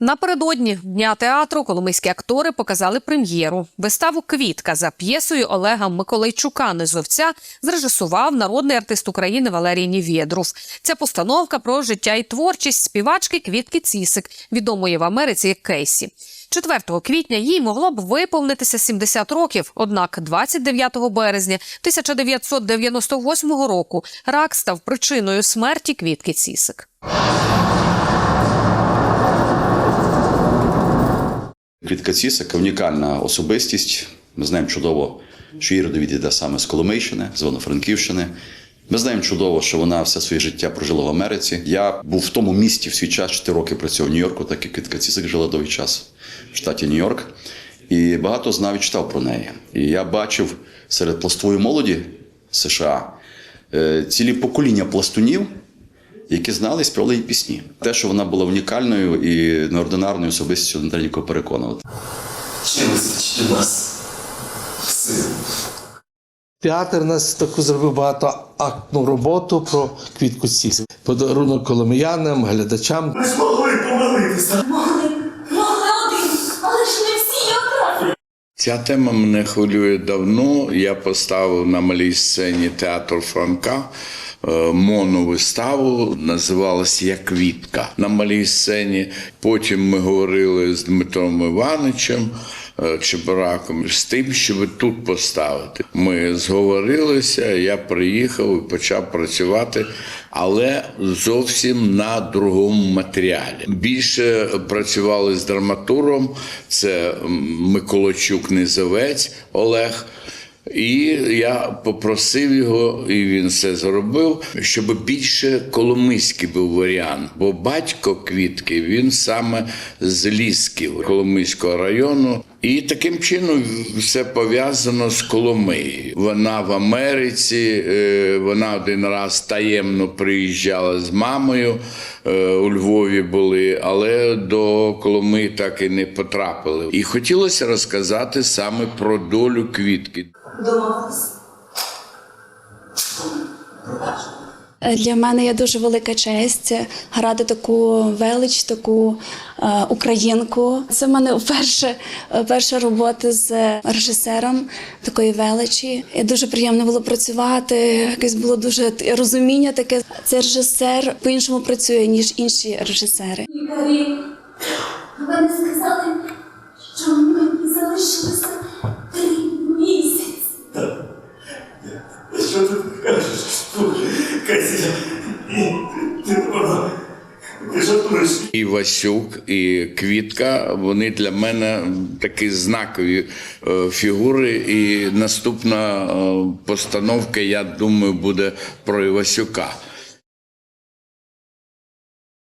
Напередодні дня театру коломийські актори показали прем'єру. Виставу Квітка за п'єсою Олега Миколайчука Низовця зрежисував народний артист України Валерій Нівєдров. Ця постановка про життя і творчість співачки Квітки Цісик, відомої в Америці як Кейсі. 4 квітня їй могло б виповнитися 70 років. Однак 29 березня 1998 року рак став причиною смерті Квітки Цісик. Квітка Цісика унікальна особистість. Ми знаємо чудово, що її родовід іде саме з Коломийщини, з Івано-Франківщини. Ми знаємо чудово, що вона все своє життя прожила в Америці. Я був в тому місті в свій час 4 роки працював в Нью-Йорку, так як Квітка Цісик жила довгий час в штаті Нью-Йорк. І багато знав і читав про неї. І я бачив серед пластової молоді США е, цілі покоління пластунів, які знали і співали її пісні. Те, що вона була унікальною і неординарною особистістю, не треба нікого переконувати. Чи вистачить у нас сил? Театр у нас таку зробив багатоактну роботу про квітку сіс. Подарунок коломиянам, глядачам. Ми ж могли помилитися. Могли, могли один, але ж не всі одразу. Ця тема мене хвилює давно. Я поставив на малій сцені театр Франка моновиставу, називалася Я квітка на малій сцені. Потім ми говорили з Дмитром Івановичем. е, Чебураком з тим, щоб тут поставити. Ми зговорилися, я приїхав і почав працювати, але зовсім на другому матеріалі. Більше працювали з драматургом, це м, Миколайчук Низовець Олег. І я попросив його, і він все зробив, щоб більше коломийський був варіант. Бо батько квітки він саме з Лісків Коломийського району. І таким чином все пов'язано з Коломиєю. Вона в Америці, е, вона один раз таємно приїжджала з мамою. е, У Львові були, але до Коломиї так і не потрапили. І хотілося розказати саме про долю квітки. Домовились. Е, Для мене є дуже велика честь грати таку велич, таку е, українку. Це в мене вперше е, перша робота з режисером такої величі. І дуже приємно було працювати. Якесь було дуже розуміння таке. Цей режисер по-іншому працює, ніж інші режисери. Лікарі, ви не сказали, що мені залишилося І Васюк, і Квітка вони для мене такі знакові е, фігури. І наступна е, постановка, я думаю, буде про Івасюка.